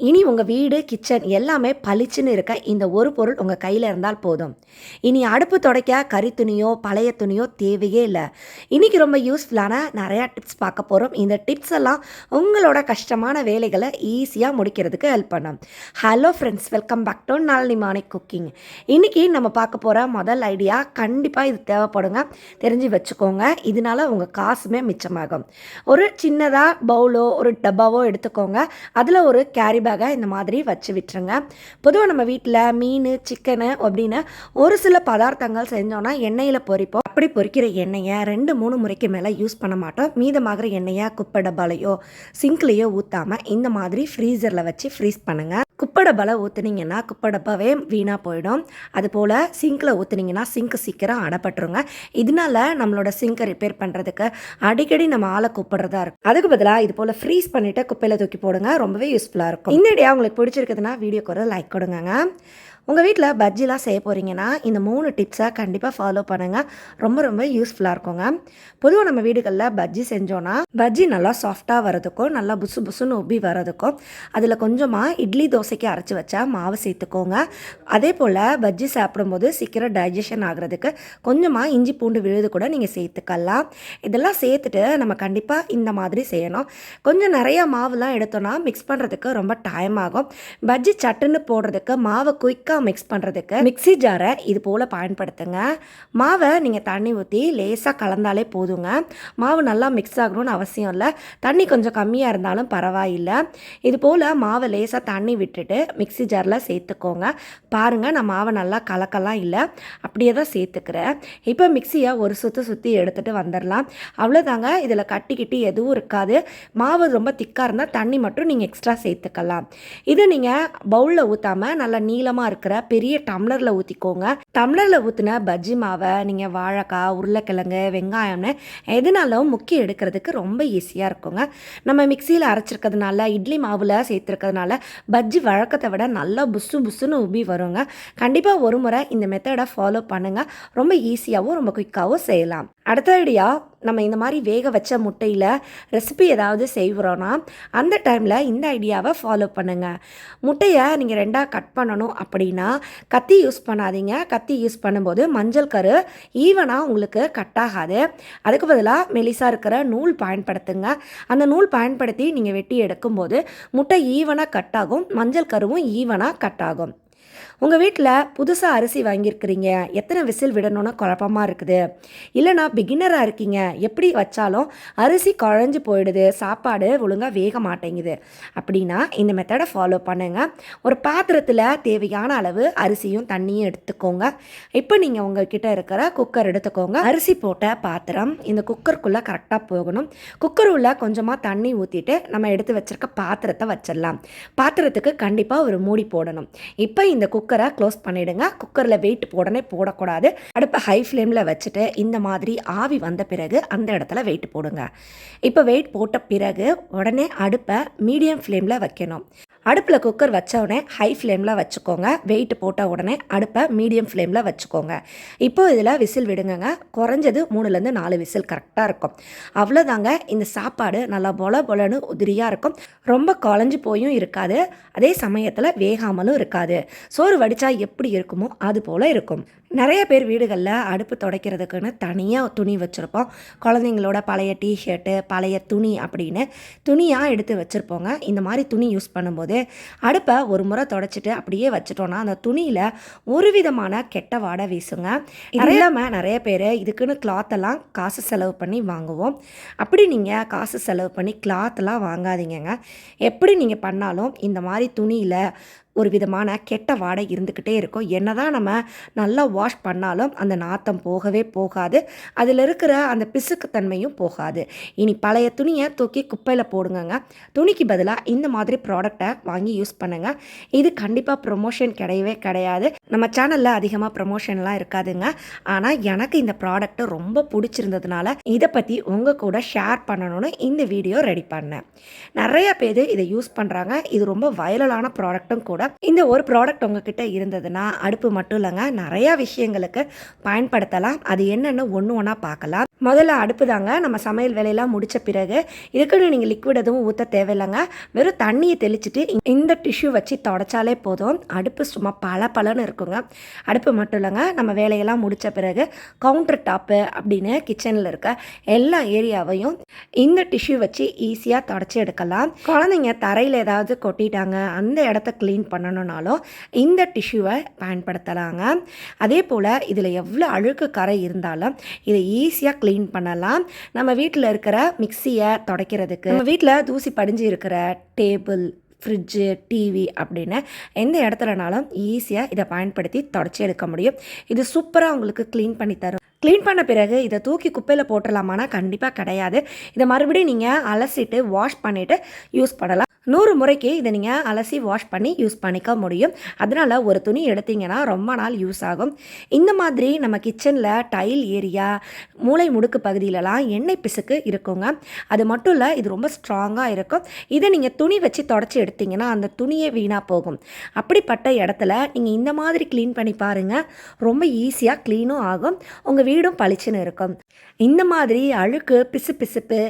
இனி உங்கள் வீடு கிச்சன் எல்லாமே பளிச்சுன்னு இருக்க இந்த ஒரு பொருள் உங்கள் கையில் இருந்தால் போதும். இனி அடுப்பு துடைக்க கறி துணியோ பழைய துணியோ தேவையே இல்லை. இன்றைக்கி ரொம்ப யூஸ்ஃபுல்லான நிறையா டிப்ஸ் பார்க்க போகிறோம் இந்த டிப்ஸ் எல்லாம் உங்களோட கஷ்டமான வேலைகளை ஈஸியாக முடிக்கிறதுக்கு ஹெல்ப் பண்ணும். Hello friends welcome back to Nalini morning cooking இன்றைக்கி நம்ம பார்க்க போகிற முதல் ஐடியா கண்டிப்பாக இது தேவைப்படுங்க. தெரிஞ்சு வச்சுக்கோங்க. இதனால உங்கள் காசுமே மிச்சமாகும். ஒரு சின்னதாக பவுலோ ஒரு டப்பாவோ எடுத்துக்கோங்க. அதில் ஒரு கேரி பேக்கை இந்த மாதிரி வச்சு விட்டுருங்க. பொதுவாக நம்ம வீட்டில் மீன் சிக்கனு அப்படின்னு ஒரு சில பதார்த்தங்கள் செஞ்சோன்னா எண்ணெயில் பொரிப்போம். அப்படி பொரிக்கிற எண்ணெயை ரெண்டு மூணு முறைக்கு மேலே யூஸ் பண்ண மாட்டோம். மீதமாகிற எண்ணெயை குப்பை டப்பாலையோ சிங்க்லேயோ ஊற்றாமல் இந்த மாதிரி ஃப்ரீசரில் வச்சு ஃப்ரீஸ் பண்ணுங்கள் குப்பை டப்பாவில் ஊற்றுனீங்கன்னா குப்பை டப்பாவே வீணாக போயிடும். அதுபோல் சிங்கில் ஊற்றுனீங்கன்னா சிங்க் சீக்கிரம் அடப்பட்டுருங்க. இதனால நம்மளோட சிங்கை ரிப்பேர் பண்ணுறதுக்கு அடிக்கடி நம்ம ஆளை கூப்பிடுறதா இருக்கும். அதுக்கு பதிலாக இது போல் ஃப்ரீஸ் பண்ணிவிட்டு குப்பையில் தூக்கி போடுங்க. ரொம்பவே யூஸ்ஃபுல்லாக இருக்கும். இந்த ஐடியா உங்களுக்கு பிடிச்சிருக்குதுன்னா வீடியோக்கு ஒரு லைக் கொடுங்கங்க. உங்கள் வீட்டில் பஜ்ஜிலாம் செய்ய போகிறீங்கன்னா இந்த மூணு டிப்ஸை கண்டிப்பாக ஃபாலோ பண்ணுங்கள் ரொம்ப ரொம்ப யூஸ்ஃபுல்லாக இருக்குங்க. பொதுவாக நம்ம வீடுகளில் பஜ்ஜி செஞ்சோன்னா பஜ்ஜி நல்லா சாஃப்டாக வரதுக்கும் நல்லா புசு புசுன்னு உப்பி வரதுக்கும் அதில் கொஞ்சமாக இட்லி தோசைக்கு அரைச்சி வச்சா மாவு சேர்த்துக்கோங்க. அதே போல் பஜ்ஜி சாப்பிடும்போது சீக்கிரம் டைஜஷன் ஆகிறதுக்கு கொஞ்சமாக இஞ்சி பூண்டு விழுது கூட நீங்கள் சேர்த்துக்கலாம். இதெல்லாம் சேர்த்துட்டு நம்ம கண்டிப்பாக இந்த மாதிரி செய்யணும். கொஞ்சம் நிறையா மாவுலாம் எடுத்தோன்னா மிக்ஸ் பண்ணுறதுக்கு ரொம்ப டைம் ஆகும். பஜ்ஜி சட்டுன்னு போடுறதுக்கு மாவை குயிக்காக மிக்ஸ் பண்ணுறதுக்கு மிக்ஸி ஜாரை இது போல் பயன்படுத்துங்க. மாவை நீங்கள் தண்ணி ஊற்றி லேசாக கலந்தாலே போதுங்க. மாவு நல்லா மிக்ஸ் ஆகணும்னு அவசியம் இல்லை. தண்ணி கொஞ்சம் கம்மியாக இருந்தாலும் பரவாயில்லை. இது போல் மாவை லேசாக தண்ணி விட்டுட்டு மிக்ஸி ஜாரில் சேர்த்துக்கோங்க. பாருங்கள் நான் மாவை நல்லா கலக்கலாம் இல்லை. அப்படியே தான் சேர்த்துக்கிறேன். இப்போ மிக்ஸியை ஒரு சுற்றி சுற்றி எடுத்துகிட்டு வந்துடலாம் அவ்வளோதாங்க இதில் கட்டிக்கிட்டு எதுவும் இருக்காது. மாவு ரொம்ப திக்காக இருந்தால் தண்ணி மட்டும் நீங்கள் எக்ஸ்ட்ரா சேர்த்துக்கலாம். இது நீங்கள் பவுலில் ஊற்றாமல் நல்லா நீளமாக இருக்கிற பெரிய டம்ளரில் ஊற்றிக்கோங்க டம்ளரில் ஊற்றின பஜ்ஜி மாவை நீங்கள் வாழைக்காய் உருளைக்கிழங்கு வெங்காயம்னு எதுனாலும் முக்கி எடுக்கிறதுக்கு ரொம்ப ஈஸியாக இருக்குங்க. நம்ம மிக்சியில் அரைச்சிருக்கிறதுனால இட்லி மாவில் சேர்த்துருக்கிறதுனால பஜ்ஜி வழக்கத்தை விட நல்லா புஸ்ஸு புஸ்ஸுன்னு உபி வருங்க. கண்டிப்பாக ஒரு முறை இந்த மெத்தடை ஃபாலோ பண்ணுங்கள் ரொம்ப ஈஸியாகவும் ரொம்ப குயிக்காகவும் செய்யலாம். அடுத்தபடியாக நம்ம இந்த மாதிரி வேக வச்ச முட்டையில் ரெசிபி ஏதாவது செய்கிறோன்னா அந்த டைமில் இந்த ஐடியாவை ஃபாலோ பண்ணுங்கள் முட்டையை நீங்கள் ரெண்டாக கட் பண்ணணும் அப்படின்னா கத்தி யூஸ் பண்ணாதீங்க. கத்தி யூஸ் பண்ணும்போது மஞ்சள் கரு ஈவனாக உங்களுக்கு கட் ஆகாது. அதுக்கு பதிலாக மெலிசாக இருக்கிற நூல் பயன்படுத்துங்க. அந்த நூல் பயன்படுத்தி நீங்கள் வெட்டி எடுக்கும்போது முட்டை ஈவனாக கட் ஆகும் மஞ்சள் கருவும் ஈவனாக கட் ஆகும். உங்கள் வீட்டில் புதுசாக அரிசி வாங்கியிருக்கிறீங்க. எத்தனை விசில் விடணும்னு குழப்பமாக இருக்குது. இல்லைனா பிகினராக இருக்கீங்க. எப்படி வச்சாலும் அரிசி குழஞ்சி போயிடுது. சாப்பாடு ஒழுங்காக வேக மாட்டேங்குது. அப்படின்னா இந்த மெத்தடை ஃபாலோ பண்ணுங்கள் ஒரு பாத்திரத்தில் தேவையான அளவு அரிசியும் தண்ணியும் எடுத்துக்கோங்க. இப்போ நீங்கள் உங்கள்கிட்ட இருக்கிற குக்கர் எடுத்துக்கோங்க. அரிசி போட்ட பாத்திரம் இந்த குக்கருக்குள்ளே கரெக்டாக போகணும். குக்கர் உள்ள கொஞ்சமாக தண்ணி ஊற்றிட்டு நம்ம எடுத்து வச்சிருக்க பாத்திரத்தை வச்சிடலாம். பாத்திரத்துக்கு கண்டிப்பாக ஒரு மூடி போடணும். இப்போ இந்த குக்கரை க்ளோஸ் பண்ணிவிடுங்க குக்கரில் வெயிட் உடனே போடக்கூடாது. அடுப்பை ஹை ஃப்ளேமில் வச்சுட்டு இந்த மாதிரி ஆவி வந்த பிறகு அந்த இடத்துல வெயிட் போடுங்க. இப்போ வெயிட் போட்ட பிறகு உடனே அடுப்பை மீடியம் ஃப்ளேமில் வைக்கணும். அடுப்பில் குக்கர் வச்ச உடனே ஹை ஃப்ளேமில் வச்சுக்கோங்க. வெயிட் போட்ட உடனே அடுப்பை மீடியம் ஃப்ளேமில் வச்சுக்கோங்க. இப்போ இதில் விசில் விடுங்கங்க. குறைஞ்சது மூணுலேருந்து நாலு விசில் கரெக்டாக இருக்கும். அவ்வளோதாங்க இந்த சாப்பாடு நல்லா பொல பொலன்னு உதிரியாக இருக்கும். ரொம்ப குழஞ்சி போயும் இருக்காது. அதே சமயத்தில் வேகாமலும் இருக்காது. சோறு வடித்தா எப்படி இருக்குமோ அது போல் இருக்கும். நிறைய பேர் வீடுகளில் அடுப்பு துடைக்கிறதுக்குன்னு தனியாக துணி வச்சுருப்போம். குழந்தைங்களோட பழைய டிஷர்ட்டு பழைய துணி அப்படின்னு துணியாக எடுத்து வச்சுருப்போங்க. இந்த மாதிரி துணி யூஸ் பண்ணும்போது அடுப்பை ஒரு முறை தொடச்சிட்டு அப்படியே வச்சுட்டோன்னா அந்த துணியில் ஒரு விதமான கெட்ட வாடை வீசுங்க. இது இல்லாமல் நிறைய பேர் இதுக்குன்னு கிளாத்தெல்லாம் காசு செலவு பண்ணி வாங்குவோம். அப்படி நீங்கள் காசு செலவு பண்ணி கிளாத்தெல்லாம் வாங்காதீங்கங்க. எப்படி நீங்கள் பண்ணாலும் இந்த மாதிரி துணியில் ஒரு விதமான கெட்ட வாடை இருந்துக்கிட்டே இருக்கும். என்னதான் நம்ம நல்லா வாஷ் பண்ணாலும் அந்த நாத்தம் போகவே போகாது. அதில் இருக்கிற அந்த பிசுக்குத்தன்மையும் போகாது. இனி பழைய துணியை தூக்கி குப்பையில் போடுங்கங்க. துணிக்கு பதிலாக இந்த மாதிரி ப்ராடக்டை வாங்கி யூஸ் பண்ணுங்கள் இது கண்டிப்பாக ப்ரொமோஷன் கிடையவே கிடையாது. நம்ம சேனலில் அதிகமாக ப்ரொமோஷன்லாம் இருக்காதுங்க. ஆனால் எனக்கு இந்த ப்ராடக்ட் ரொம்ப பிடிச்சிருந்ததுனால இதை பற்றி உங்கள் கூட ஷேர் பண்ணணும்னு இந்த வீடியோ ரெடி பண்ணேன். நிறைய பேர் இதை யூஸ் பண்ணுறாங்க இது ரொம்ப வயலலான ப்ராடக்ட்டும் கூட இந்த ஒரு ப்ராடக்ட் உங்ககிட்ட இருந்ததுன்னா அடுப்பு மட்டும் இல்லைங்க நிறையா விஷயங்களுக்கு பயன்படுத்தலாம். அது என்னென்னு ஒன்று ஒன்றா பார்க்கலாம். முதல்ல அடுப்பு தாங்க. நம்ம சமையல் வேலையெல்லாம் முடித்த பிறகு இதுக்குன்னு நீங்கள் லிக்விட் எதுவும் ஊற்ற தேவையில்லைங்க. வெறும் தண்ணியை தெளிச்சுட்டு இந்த டிஷ்யூ வச்சு தொடச்சாலே போதும். அடுப்பு சும்மா பல பலன்னு இருக்குங்க. அடுப்பு மட்டும் இல்லைங்க. நம்ம வேலையெல்லாம் முடித்த பிறகு கவுண்டர் டாப்பு அப்படின்னு கிச்சனில் இருக்க எல்லா ஏரியாவையும் இந்த டிஷ்யூ வச்சு ஈஸியாக தொடச்சி எடுக்கலாம். குழந்தைங்க தரையில் ஏதாவது கொட்டிட்டாங்க அந்த இடத்த க்ளீன் பண்ணணுன்னாலும் இந்த டிஷ்யூவை பயன்படுத்தலாங்க. அதே போல் இதில் எவ்வளோ அழுக்கு கரை இருந்தாலும் இதை ஈஸியாக க்ளீன் பண்ணலாம். நம்ம வீட்டில் இருக்கிற மிக்சியை துடைக்கிறதுக்கு நம்ம வீட்டில் தூசி படிஞ்சு இருக்கிற டேபிள் ஃப்ரிட்ஜு டிவி அப்படின்னு எந்த இடத்துலனாலும் ஈஸியாக இதை பயன்படுத்தி தொடச்சி எடுக்க முடியும். இது சூப்பராக உங்களுக்கு க்ளீன் பண்ணி தரும். க்ளீன் பண்ண பிறகு இதை தூக்கி குப்பையில் போட்டுடலாமானா கண்டிப்பாக கிடையாது. இதை மறுபடியும் நீங்கள் அலசிட்டு வாஷ் பண்ணிவிட்டு யூஸ் பண்ணலாம். நூறு முறைக்கு இதை நீங்கள் அலசி வாஷ் பண்ணி யூஸ் பண்ணிக்க முடியும். அதனால் ஒரு துணி எடுத்தீங்கன்னா ரொம்ப நாள் யூஸ் ஆகும். இந்த மாதிரி நம்ம கிச்சனில் டைல் ஏரியா மூளை முடுக்கு பகுதியிலலாம் எண்ணெய் பிசுக்கு இருக்குங்க. அது மட்டும் இல்லை இது ரொம்ப ஸ்ட்ராங்காக இருக்கும். இதை நீங்கள் துணி வச்சு தொடச்சி எடுத்தீங்கன்னா அந்த துணியே வீணாக போகும். அப்படிப்பட்ட இடத்துல நீங்கள் இந்த மாதிரி க்ளீன் பண்ணி பாருங்கள் ரொம்ப ஈஸியாக க்ளீனும் ஆகும். உங்கள் வீடும் பளிச்சுன்னு இருக்கும். இந்த மாதிரி அழுக்கு பிசு பிசுப்பு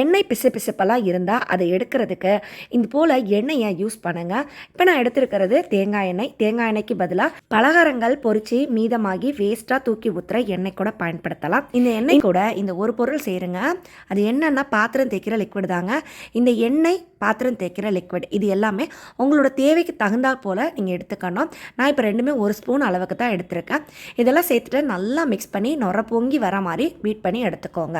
எண்ணெய் பிசு பிசுப்பெல்லாம் இருந்தால் அதை எடுக்கிறதுக்கு இது போல் எண்ணெயை யூஸ் பண்ணுங்க. இப்போ நான் எடுத்திருக்கிறது தேங்காய் எண்ணெய். தேங்காய் எண்ணெய்க்கு பதிலாக பலகாரங்கள் பொறிச்சு மீதமாகி வேஸ்ட்டாக தூக்கி ஊற்றுற எண்ணெய் கூட பயன்படுத்தலாம். இந்த எண்ணெய் கூட இந்த ஒரு பொருள் செய்கிறங்க அது என்னென்னா பாத்திரம் தேய்க்கிற லிக்விட் தாங்க. இந்த எண்ணெய் பாத்திரம் தேய்க்கிற லிக்விட் இது எல்லாமே உங்களோட தேவைக்கு தகுந்தால் போல் நீங்கள் எடுத்துக்கணும். நான் இப்போ ரெண்டுமே ஒரு ஸ்பூன் அளவுக்கு தான் எடுத்திருக்கேன். இதெல்லாம் சேர்த்துட்டு நல்லா மிக்ஸ் பண்ணி நுர பொங்கி வர மாதிரி பீட் பண்ணி எடுத்துக்கோங்க.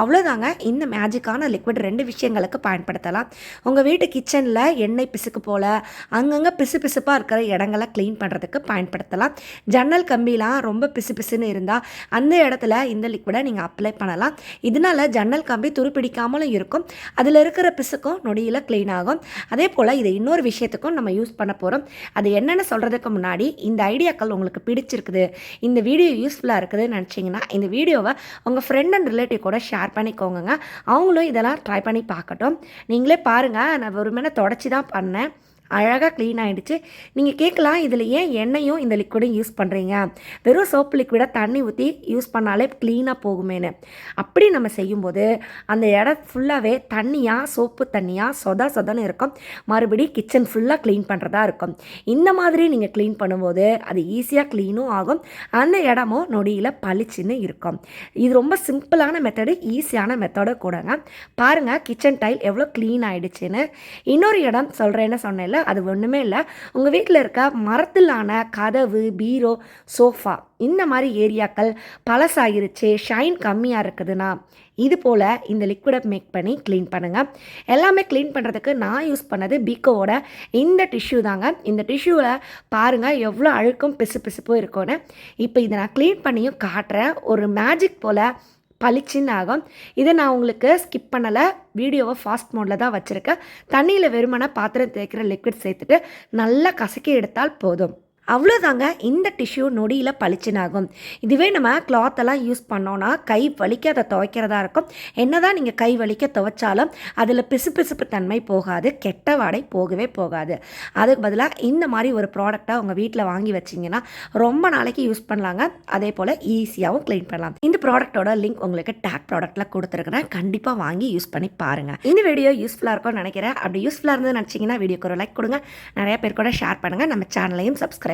அவ்வளோதாங்க இந்த மேஜிக்கான லிக்விட் ரெண்டு விஷயங்களுக்கு பயன்படுத்தலாம். உங்கள் வீட்டு கிச்சனில் எண்ணெய் பிசுக்கு போல் அங்கங்கே பிசு பிசுப்பாக இருக்கிற இடங்களை க்ளீன் பண்ணுறதுக்கு பயன்படுத்தலாம். ஜன்னல் கம்பிலாம் ரொம்ப பிசு பிசுன்னு இருந்தால் அந்த இடத்துல இந்த லிக்விடை நீங்கள் அப்ளை பண்ணலாம். இதனால் ஜன்னல் கம்பி துருப்பிடிக்காமலும் இருக்கும். அதில் இருக்கிற பிசுக்கும் நொடியில் க்ளீன் ஆகும். அதே போல் இதை இன்னொரு விஷயத்துக்கும் நம்ம யூஸ் பண்ண போகிறோம் அது என்னென்னு சொல்கிறதுக்கு முன்னாடி இந்த ஐடியாக்கள் உங்களுக்கு பிடிச்சிருக்குது இந்த வீடியோ யூஸ்ஃபுல்லாக இருக்குதுன்னு நினச்சிங்கன்னா இந்த வீடியோவை உங்கள் ஃப்ரெண்ட் அண்ட் ரிலேட்டிவ் கூட ஷேர் பண்ணிக்கோங்க அவங்களும் இதெல்லாம் ட்ரை பண்ணி பார்க்கட்டும். நீங்களே பாருங்கள் நான் வெறுமனே தொடச்சி தான் பண்ணேன். அழகாக க்ளீன் ஆகிடுச்சு நீங்கள் கேட்கலாம் இதில் ஏன் எண்ணெயும் இந்த லிக்விடும் யூஸ் பண்ணுறீங்க வெறும் சோப்பு லிக்விடை தண்ணி ஊற்றி யூஸ் பண்ணாலே க்ளீனாக போகுமேனு அப்படி நம்ம செய்யும்போது அந்த இடம் ஃபுல்லாகவே தண்ணியாக சோப்பு தண்ணியாக சொத சொதன்னு இருக்கும். மறுபடி கிச்சன் ஃபுல்லாக க்ளீன் பண்ணுறதா இருக்கும். இந்த மாதிரி நீங்கள் க்ளீன் பண்ணும்போது அது ஈஸியாக க்ளீனும் ஆகும். அந்த இடமும் நொடியில் பளிச்சுன்னு இருக்கும். இது ரொம்ப சிம்பிளான மெத்தடு ஈஸியான மெத்தடு கூடங்க. பாருங்கள் கிச்சன் டைல் எவ்வளோ க்ளீன் ஆகிடுச்சின்னு இன்னொரு இடம் சொல்கிறேன்னு சொன்னேன்ல அது ஒன்றுமே இல்லை. உங்கள் வீட்டில் இருக்க மரத்திலான கதவு பீரோ சோஃபா இந்த மாதிரி ஏரியாக்கள் பழசாயிருச்சு ஷைன் கம்மியாக இருக்குதுன்னா இது போல் இந்த லிக்விடை மேக் பண்ணி க்ளீன் பண்ணுங்கள் எல்லாமே க்ளீன் பண்ணுறதுக்கு நான் யூஸ் பண்ணது பீக்கோவோட இந்த டிஷ்யூ தாங்க. இந்த டிஷ்யூவில் பாருங்கள் எவ்வளோ அழுக்கும் பிசு பிசுப்பும் இருக்கும்னு. இப்போ இதை நான் க்ளீன் பண்ணியும் காட்டுறேன். ஒரு மேஜிக் போல் பளிச்சின்னு ஆகும். இதை நான் உங்களுக்கு ஸ்கிப் பண்ணலை. வீடியோவை ஃபாஸ்ட் மோடில் தான் வச்சுருக்கேன். தண்ணியில் வெறுமனை பாத்திரம் தேய்க்கிற லிக்விட் சேர்த்துட்டு நல்லா கசக்கி எடுத்தால் போதும். அவ்வளோதாங்க இந்த டிஷ்யூ நொடியில் பளிச்சுனாகும். இதுவே நம்ம கிளாத்தெல்லாம் யூஸ் பண்ணோன்னா கை வலிக்க அதை துவைக்கிறதா இருக்கும். என்ன தான் நீங்கள் கை வலிக்க துவைச்சாலும் அதில் பிசு பிசுப்பு தன்மை போகாது கெட்ட வாடை போகவே போகாது. அதுக்கு பதிலாக இந்த மாதிரி ஒரு ப்ராடக்டை உங்கள் வீட்டில் வாங்கி வச்சிங்கன்னா ரொம்ப நாளைக்கு யூஸ் பண்ணலாங்க. அதே போல் ஈஸியாகவும் க்ளீன் பண்ணலாம். இந்த ப்ராடக்ட்டோட லிங்க் உங்களுக்கு டேக் ப்ராடக்ட்டில் கொடுத்துருக்குறேன். கண்டிப்பாக வாங்கி யூஸ் பண்ணி பாருங்கள் இந்த வீடியோ யூஸ்ஃபுல்லாக இருக்கும்னு நினைக்கிறேன். அப்படி யூஸ்ஃபுல்லாக இருந்து நினச்சிங்கன்னா வீடியோக்கு ஒரு லைக் கொடுங்க. நிறைய பேர் கூட ஷேர் பண்ணுங்கள் நம்ம சேனலையும் சப்ஸ்கிரைப்